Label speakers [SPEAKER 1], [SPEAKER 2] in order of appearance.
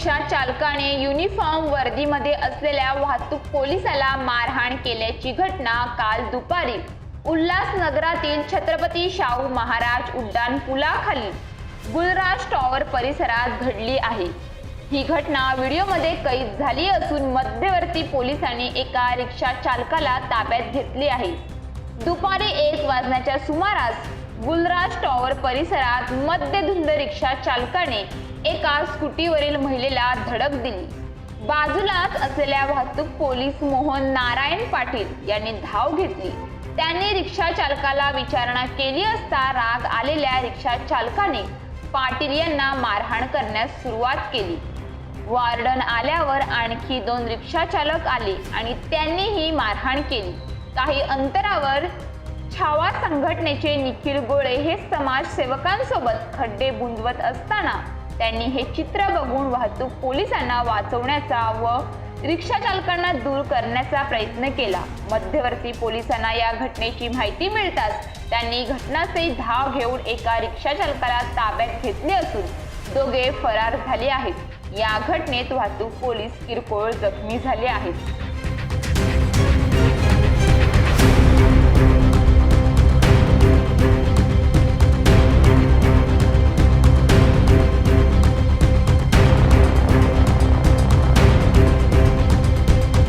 [SPEAKER 1] रिक्षा चालकाने युनिफॉर्म वर्दीमध्ये असलेल्या वाहतूक पोलिसाला मारहाण केल्याची घटना काल दुपारी उल्हासनगरातील छत्रपती शाहू महाराज उड्डाण पुलाखाली गुलराज टॉवर परिसरात घडली आहे. ही घटना व्हिडिओमध्ये कैद झाली असून मध्यवर्ती पोलिसांनी एका रिक्षा चालकाला ताब्यात घेतली आहे. दुपारी एक वाजण्याच्या सुमारास गुलराज टॉवर परिसरात मध्यधुंद रिक्षा चालकाने एका स्कूटीवरील महिलेला धडक दिली. बाजूलाच असलेल्या वाहतूक पोलीस मोहन नारायण पाटील यांनी धाव घेतली. त्यांनी रिक्षा चालकाला विचारणा केली असता राग आलेल्या रिक्षा चालकाने पाटील यांना मारहाण करण्यास सुरुवात केली. वार्डन आल्यावर आणखी दोन रिक्षा चालक आले आणि त्यांनीही मारहाण केली. काही अंतरावर छावा संघटनेचे निखिल गोळे हे समाजसेवकांसोबत खड्डे बुंदवत असताना त्यांनी हे चित्र बघून वाहतूक पोलिसांना वाचवण्याचा व रिक्षा चालकांना दूर करण्याचा प्रयत्न केला. मध्यवर्ती पोलिसांना या घटनेची माहिती मिळताच त्यांनी घटनास्थळी धाव घेऊन एका रिक्षा चालकाला ताब्यात घेतले असून दोघे फरार झाले आहेत. या घटनेत वाहतूक पोलीस किरकोळ जखमी झाले आहेत.